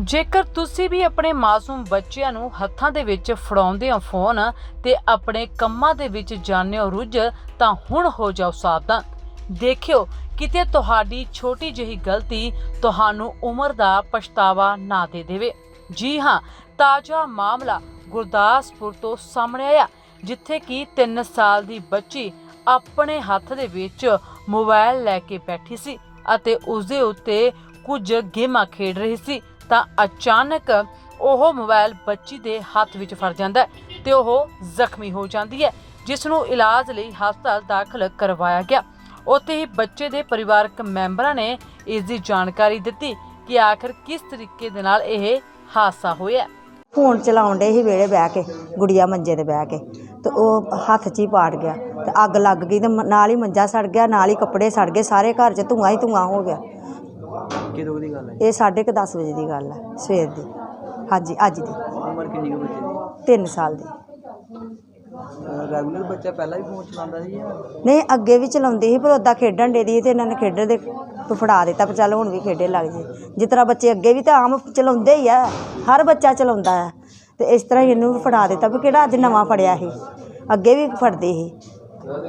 ਜੇਕਰ ਤੁਸੀਂ ਵੀ ਆਪਣੇ ਮਾਸੂਮ ਬੱਚਿਆਂ ਨੂੰ ਹੱਥਾਂ ਦੇ ਵਿੱਚ ਫੜਾਉਂਦੇ ਹੋ ਫੋਨ ਤੇ ਆਪਣੇ ਕੰਮਾਂ ਦੇ ਵਿੱਚ ਜਾਂਦੇ ਹੋ ਰੁੱਝ, ਤਾਂ ਹੁਣ ਹੋ ਜਾਓ ਸਾਵਧਾਨ। ਦੇਖਿਓ ਕਿਤੇ ਤੁਹਾਡੀ ਛੋਟੀ ਜਿਹੀ ਗਲਤੀ ਤੁਹਾਨੂੰ ਉਮਰ ਦਾ ਪਛਤਾਵਾ ਨਾ ਦੇ ਦੇਵੇ। ਜੀ ਹਾਂ, ਤਾਜ਼ਾ ਮਾਮਲਾ ਗੁਰਦਾਸਪੁਰ ਤੋਂ ਸਾਹਮਣੇ ਆਇਆ, ਜਿੱਥੇ ਕਿ 3 ਸਾਲ ਦੀ ਬੱਚੀ ਆਪਣੇ ਹੱਥ ਦੇ ਵਿੱਚ ਮੋਬਾਈਲ ਲੈ ਕੇ ਬੈਠੀ ਸੀ ਅਤੇ ਉਸ ਦੇ ਉੱਤੇ ਕੁਝ ਗੇਮਾਂ ਖੇਡ ਰਹੀ ਸੀ। ਤਾਂ ਅਚਾਨਕ ਉਹ ਮੋਬਾਈਲ ਬੱਚੀ ਦੇ ਹੱਥ ਵਿੱਚ ਫੜ ਜਾਂਦਾ ਹੈ ਤੇ ਉਹ ਜ਼ਖਮੀ ਹੋ ਜਾਂਦੀ ਹੈ, ਜਿਸ ਨੂੰ ਇਲਾਜ ਲਈ ਹਸਪਤਾਲ ਦਾਖਲ ਕਰਵਾਇਆ ਗਿਆ। ਉੱਥੇ ਹੀ ਬੱਚੇ ਦੇ ਪਰਿਵਾਰਕ ਮੈਂਬਰਾਂ ਨੇ ਇਸ ਦੀ ਜਾਣਕਾਰੀ ਦਿੱਤੀ ਕਿ ਆਖਰ ਕਿਸ ਤਰੀਕੇ ਦੇ ਨਾਲ ਇਹ ਹਾਦਸਾ ਹੋਇਆ। ਫੋਨ ਚਲਾਉਣ ਦੇ ਹੀ ਵੇੜੇ ਬਹਿ ਕੇ, ਗੁੜੀਆ ਮੰਜੇ ਤੇ ਬਹਿ ਕੇ, ਤੇ ਉਹ ਹੱਥ 'ਚ ਹੀ ਪਾੜ ਗਿਆ, ਤੇ ਅੱਗ ਲੱਗ ਗਈ ਤੇ ਨਾਲ ਹੀ ਮੰਜਾ ਸੜ ਗਿਆ, ਨਾਲ ਹੀ ਕੱਪੜੇ ਸੜ ਗਏ, ਸਾਰੇ ਘਰ 'ਚ ਧੂੰਆਂ ਹੀ ਧੂੰਆਂ ਹੋ ਗਿਆ। ਕਿਦੋਂ ਦੀ ਗੱਲ ਹੈ? ਇਹ ਸਾਢੇ ਕੁ ਦਸ ਵਜੇ ਦੀ ਗੱਲ ਹੈ ਸਵੇਰ ਦੀ। ਹਾਂਜੀ ਅੱਜ ਦੀ। ਉਮਰ ਕਿੰਨੀ ਕੁ ਬੱਚੇ 3 ਸਾਲ ਦੀ। ਦੀ ਰੈਗੂਲਰ ਬੱਚਾ ਪਹਿਲਾਂ ਵੀ ਫੋਨ ਚਲਾਉਂਦਾ ਸੀ ਜਾਂ? ਨਹੀਂ ਅੱਗੇ ਵੀ ਚਲਾਉਂਦੀ ਸੀ ਪਰ ਉਦਾਂ ਖੇਡਣ ਦੇ ਦੀ ਤੇ ਇਹਨਾਂ ਨੇ ਖੇਡਣ ਦੇ ਤੋਂ ਫੜਾ ਦਿੱਤਾ ਪਰ ਚੱਲ ਹੁਣ ਵੀ ਖੇਡੇ ਲੱਗ ਜੇ। ਜਿਸ ਤਰ੍ਹਾਂ ਬੱਚੇ ਅੱਗੇ ਵੀ ਤਾਂ ਆਮ ਚਲਾਉਂਦੇ ਹੀ ਆ ਹਰ ਬੱਚਾ ਚਲਾਉਂਦਾ ਆ ਤੇ ਇਸ ਤਰ੍ਹਾਂ ਹੀ ਇਹਨੂੰ ਵੀ ਫੜਾ ਦਿੱਤਾ ਵੀ ਕਿਹੜਾ ਅੱਜ ਨਵਾਂ ਫੜਿਆ ਸੀ। ਅੱਗੇ ਵੀ ਫੜਦੇ ਸੀ।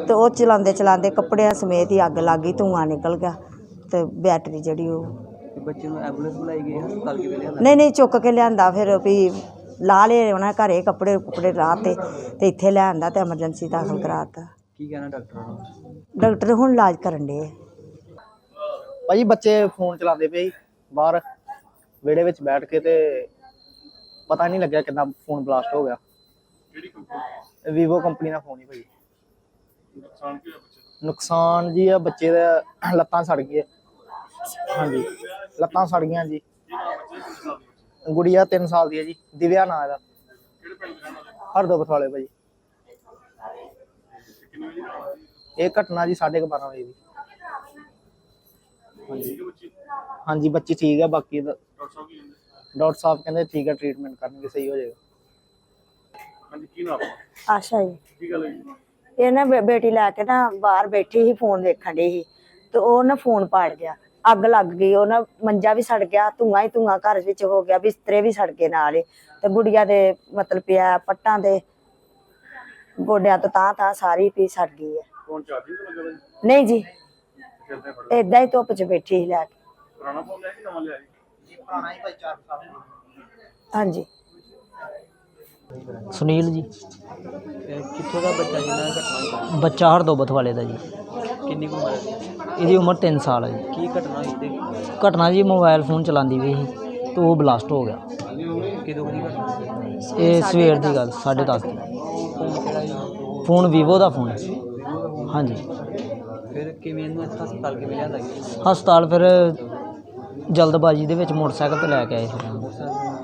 ਤੇ ਉਹ ਚਲਾਉਂਦੇ ਚਲਾਉਂਦੇ ਕੱਪੜਿਆਂ ਸਮੇਤ ਹੀ ਅੱਗ ਲੱਗ ਗਈ ਧੂੰਆਂ ਨਿਕਲ ਗਿਆ ਤੇ ਬੈਟਰੀ ਜਿਹੜੀ ਉਹ ਤੇ ਬੱਚੇ ਨੂੰ ਐਂਬੂਲੈਂਸ ਬੁਲਾਈ ਗਈ ਹਸਪਤਾਲ ਕਿਵੇਂ ਲਿਆਂਦਾ? ਨਹੀਂ ਨਹੀਂ ਚੁੱਕ ਕੇ ਲਿਆਂਦਾ ਫਿਰ ਵੀ ਲਾ ਲਏ ਉਹਨਾਂ ਘਰੇ ਕੱਪੜੇ ਕੁਪੜੇ ਰਾਹ ਤੇ ਤੇ ਇੱਥੇ ਲਿਆਂਦਾ ਤੇ ਐਮਰਜੈਂਸੀ ਦਾਖਲ ਕਰਾਤਾ। ਕੀ ਕਹਿਣਾ ਡਾਕਟਰਾਂ ਨੂੰ? ਡਾਕਟਰ ਹੁਣ ਇਲਾਜ ਕਰਨ ਦੇ ਭਾਜੀ ਬੱਚੇ ਫੋਨ ਚਲਾਉਂਦੇ ਪਏ ਸੀ ਬਾਹਰ ਵਿਹੜੇ ਵਿੱਚ ਬੈਠ ਕੇ ਤੇ ਪਤਾ ਨਹੀਂ ਲੱਗਿਆ ਕਿੰਨਾ ਫੋਨ ਬਲਾਸਟ ਹੋ ਗਿਆ। ਕਿਹੜੀ ਕੰਪਨੀ ਵੀਵੋ ਕੰਪਨੀ ਦਾ ਫੋਨ ਹੀ ਭਾਜੀ। ਨੁਕਸਾਨ ਕੀ ਬੱਚੇ ਨੁਕਸਾਨ ਜੀ ਆ ਬੱਚੇ ਦਾ ਲੱਤਾਂ ਸੜ ਗਈਆਂ। ਹਾਂਜੀ। ਲੱਤਾਂ ਸੜ ਗਈਆਂ ਜੀ। ਗੁੜੀਆ 3 ਸਾਲ ਦੀ ਹੈ ਜੀ। ਦਿਵਿਆ ਨਾਂ ਇਹਦਾ। ਹਰਦੋਬਤ ਵਾਲੇ ਭਾਜੀ। ਇਹ ਘਟਨਾ ਜੀ 12:30 ਵਜੇ ਦੀ। ਹਾਂਜੀ ਹਾਂਜੀ ਬੱਚੀ ਠੀਕ ਹੈ ਬਾਕੀ ਦਾ ਡਾਕਟਰ ਸਾਹਿਬ ਕਹਿੰਦੇ ਠੀਕ ਹੈ ਟ੍ਰੀਟਮੈਂਟ ਕਰਨਗੇ ਸਹੀ ਹੋ ਜਾਏਗਾ। ਆਸ਼ਾ ਜੀ। ਇਹ ਨਾ ਬੇਟੀ ਲੈ ਕੇ ਨਾ ਬਾਹਰ ਬੈਠੀ ਸੀ ਫੋਨ ਵੇਖਣ ਡਈ ਸੀ। ਤੇ ਉਹ ਨਾ ਫੋਨ ਪਾੜ ਗਿਆ। ਅੱਗ ਲੱਗ ਗਈ ਉਹ ਨਾ ਮੰਜਾ ਵੀ ਸੜ ਗਿਆ ਧੂੰਆਂ ਹੀ ਧੂੰਆਂ ਘਰ ਵਿੱਚ ਹੋ ਗਿਆ ਬਿਸਤਰੇ ਵੀ ਸੜ ਗਏ ਨਾਲ ਹੀ। ਤੇ ਗੁੜੀਆ ਦੇ ਮਤਲਬ ਪਿਆ ਪੱਟਾਂ ਦੇ ਗੋਡਿਆਂ ਤੋਂ ਤਾਂ ਤਾਂ ਸਾਰੀ ਪੀ ਸੜ ਗਈ ਹੈ। ਤੇ ਲੱਗਾ ਨਹੀਂ ਜੀ ਏਦਾਂ ਹੀ ਧੁੱਪ 'ਚ ਬੈਠੀ ਸੀ ਲੈ ਕੇ। ਪੁਰਾਣਾ ਫੋਨ ਲਿਆ ਕਿ ਨਵਾਂ ਲਿਆ ਜੀ? ਪੁਰਾਣਾ ਹੀ ਭਾਈ 4 ਸਾਲ ਹਾਂਜੀ। ਸੁਨੀਲ ਜੀ। ਕਿੱਥੋਂ ਦਾ ਬੱਚਾ ਜਿਹਨਾਂ ਘਟਨਾ? ਬੱਚਾ ਹਰਦੋਬਤ ਵਾਲੇ ਦਾ ਜੀ। ਕਿੰਨੀ ਕੁ ਉਮਰ ਹੈ? ਇਹਦੀ ਉਮਰ 3 ਸਾਲ ਹੈ ਜੀ। ਕੀ ਘਟਨਾ ਹੋਈ ਤੇ? ਘਟਨਾ ਜੀ ਮੋਬਾਈਲ ਫੋਨ ਚਲਾਉਂਦੀ ਵੀ ਸੀ ਤੇ ਉਹ ਬਲਾਸਟ ਹੋ ਗਿਆ। ਕਿਦੋਂ ਦੀ ਘਟਨਾ? ਸੀ? ਇਹ ਸਵੇਰ ਦੀ ਗੱਲ 10:30 ਦੀ। ਫੋਨ ਕਿਹੜਾ ਫੋਨ ਵੀਵੋ ਦਾ ਫੋਨ ਹੈ। ਹਾਂਜੀ। ਫਿਰ ਕਿਵੇਂ ਇਹਨੂੰ ਇੱਥੇ ਹਸਪਤਾਲ ਕਿਵੇਂ ਲਿਆਂਦਾ ਹਸਪਤਾਲ ਫਿਰ ਜਲਦਬਾਜ਼ੀ ਦੇ ਵਿੱਚ ਮੋਟਰਸਾਈਕਲ ਤੇ ਲੈ ਕੇ ਆਏ ਉਹਨੂੰ।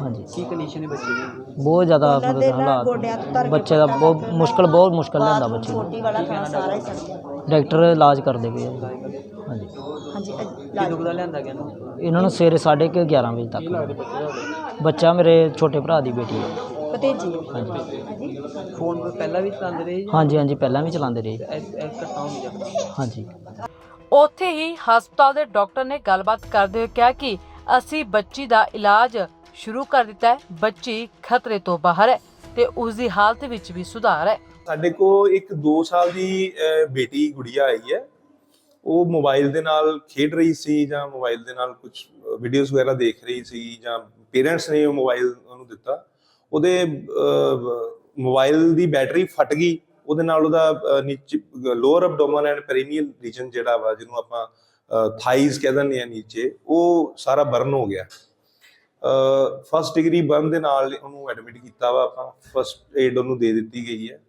ਹਾਂਜੀ। ਕੀ ਕੰਡੀਸ਼ਨ ਹੈ ਬੱਚੇ ਦੀ? ਬਹੁਤ ਜ਼ਿਆਦਾ ਮਤਲਬ ਹਾਲਾਤ ਬੱਚੇ ਦਾ ਬਹੁਤ ਮੁਸ਼ਕਲ ਬਹੁਤ ਮੁਸ਼ਕਲ ਲੈਂਦਾ ਬੱਚੇ ਨੂੰ। ਛੋਟੀ ਵਾਲਾ ਥਾਂ ਸਾਰਾ ਹੀ ਸੜ ਗਿਆ। ਡਾਕਟਰ ਇਲਾਜ ਕਰਦੇ ਪਏ ਆ ਜੀ। ਹਾਂਜੀ। ਹਾਂਜੀ ਕਿਦੋਂ ਕੁ ਦਾ ਲਿਆਂਦਾ ਗਿਆ ਇਹਨੂੰ? ਇਹਨਾਂ ਨੂੰ ਸਵੇਰੇ 11:30 ਵਜੇ ਤੱਕ। ਬੱਚਾ ਮੇਰੇ ਛੋਟੇ ਭਰਾ ਦੀ ਬੇਟੀ ਹੈ ਭਤੀਜੀ। ਹਾਂਜੀ। ਫੋਨ ਪਹਿਲਾਂ ਵੀ ਚਲਾਉਂਦੇ ਰਹੇ ਜੀ? ਹਾਂਜੀ ਹਾਂਜੀ ਪਹਿਲਾਂ ਵੀ ਚਲਾਉਂਦੇ ਰਹੇ। ਘਟਨਾ ਹੋਈ ਹਾਂਜੀ। ਉੱਥੇ ਹੀ ਹਸਪਤਾਲ ਦੇ ਡਾਕਟਰ ਨੇ ਗੱਲਬਾਤ ਕਰਦੇ ਹੋਏ ਕਿਹਾ ਕਿ ਅਸੀਂ ਬੱਚੀ ਦਾ ਇਲਾਜ ਸ਼ੁਰੂ ਕਰ ਦਿੱਤਾ ਹੈ। ਬੱਚੀ ਖਤਰੇ ਤੋਂ ਬਾਹਰ ਹੈ ਤੇ ਉਸ ਦੀ ਹਾਲਤ ਵਿੱਚ ਵੀ ਸੁਧਾਰ ਹੈ। ਸਾਡੇ ਕੋਲ ਇੱਕ 2 ਸਾਲ ਦੀ ਅਹ, ਬੇਟੀ ਗੁੜੀਆ ਆਈ ਹੈ। ਉਹ ਮੋਬਾਈਲ ਦੇ ਨਾਲ ਖੇਡ ਰਹੀ ਸੀ ਜਾਂ ਮੋਬਾਈਲ ਦੇ ਨਾਲ ਕੁਝ ਵੀਡੀਓਜ਼ ਵਗੈਰਾ ਦੇਖ ਰਹੀ ਸੀ ਜਾਂ ਪੇਰੈਂਟਸ ਨੇ ਉਹ ਮੋਬਾਈਲ ਉਹਨੂੰ ਦਿੱਤਾ। ਉਹਦੇ ਮੋਬਾਈਲ ਦੀ ਬੈਟਰੀ ਫਟ ਗਈ। ਉਹਦੇ ਨਾਲ ਉਹਦਾ ਨੀਚੇ lower abdomen and perineal region ਜਿਹੜਾ ਵਾ, ਜਿਹਨੂੰ ਆਪਾਂ ਥਾਈਜ਼ ਕਹਿ ਦਿੰਦੇ ਆ ਨੀਚੇ, ਉਹ ਸਾਰਾ ਬਰਨ ਹੋ ਗਿਆ। ਫਸਟ ਡਿਗਰੀ ਬਰਨ ਦੇ ਨਾਲ ਉਹਨੂੰ ਐਡਮਿਟ ਕੀਤਾ ਵਾ ਆਪਾਂ ਫਸਟ ਏਡ ਉਹਨੂੰ ਦੇ ਦਿੱਤੀ ਗਈ ਹੈ।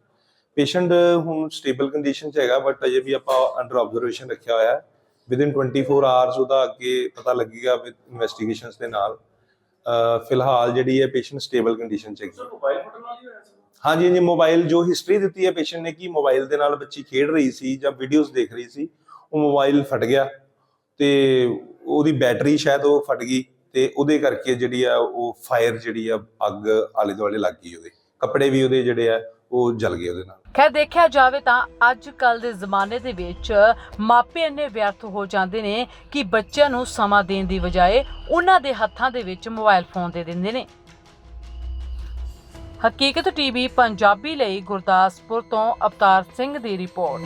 ਪੇਸ਼ੈਂਟ ਹੁਣ ਸਟੇਬਲ ਕੰਡੀਸ਼ਨ 'ਚ ਹੈਗਾ ਬਟ ਅਜੇ ਵੀ ਆਪਾਂ ਅੰਡਰ ਆਬਜ਼ਰਵੇਸ਼ਨ ਰੱਖਿਆ ਹੋਇਆ ਹੈ। ਵਿਦਿਨ 24 ਆਵਰਸ ਉਹਦਾ ਅੱਗੇ ਪਤਾ ਲੱਗੇਗਾ ਵਿਦ ਇਨਵੈਸਟੀਗੇਸ਼ਨਸ ਦੇ ਨਾਲ। ਫਿਲਹਾਲ ਜਿਹੜੀ ਹੈ ਪੇਸ਼ੈਂਟ ਸਟੇਬਲ ਕੰਡੀਸ਼ਨ 'ਚ ਹੈਗੀ। ਹਾਂਜੀ ਜੀ ਮੋਬਾਈਲ ਜੋ ਹਿਸਟਰੀ ਦਿੱਤੀ ਹੈ ਪੇਸ਼ੈਂਟ ਨੇ ਕਿ ਮੋਬਾਈਲ ਦੇ ਨਾਲ ਬੱਚੀ ਖੇਡ ਰਹੀ ਸੀ ਜਾਂ ਵੀਡੀਓਜ਼ ਦੇਖ ਰਹੀ ਸੀ, ਉਹ ਮੋਬਾਈਲ ਫਟ ਗਿਆ ਤੇ ਉਹਦੀ ਬੈਟਰੀ ਸ਼ਾਇਦ ਉਹ ਫਟ ਗਈ ਤੇ ਉਹਦੇ ਕਰਕੇ ਜਿਹੜੀ ਆ ਉਹ ਫਾਇਰ ਜਿਹੜੀ ਆ ਅੱਗ ਆਲੇ ਦੁਆਲੇ ਲੱਗ ਗਈ ਉਹਦੇ। ਕੱਪੜੇ ਵੀ ਉਹਦੇ ਜਿਹੜੇ ਆ, ਉਹ ਜਲ ਗਏ ਉਹਦੇ ਨਾਲ। ਖੈਰ, ਦੇਖਿਆ ਜਾਵੇ ਤਾਂ ਅੱਜ ਕੱਲ ਦੇ ਜ਼ਮਾਨੇ ਦੇ ਵਿੱਚ ਮਾਪੇ ਇੰਨੇ ਵਿਅਰਥ ਹੋ ਜਾਂਦੇ ਨੇ ਕਿ ਬੱਚਿਆਂ ਨੂੰ ਸਮਾਂ ਦੇਣ ਦੀ ਬਜਾਏ ਉਹਨਾਂ ਦੇ ਹੱਥਾਂ ਦੇ ਵਿੱਚ ਮੋਬਾਈਲ ਫੋਨ ਦੇ ਦਿੰਦੇ ਨੇ। ਹਕੀਕਤ ਟੀਵੀ ਪੰਜਾਬੀ ਲਈ ਗੁਰਦਾਸਪੁਰ ਤੋਂ ਅਵਤਾਰ ਸਿੰਘ ਦੀ ਰਿਪੋਰਟ।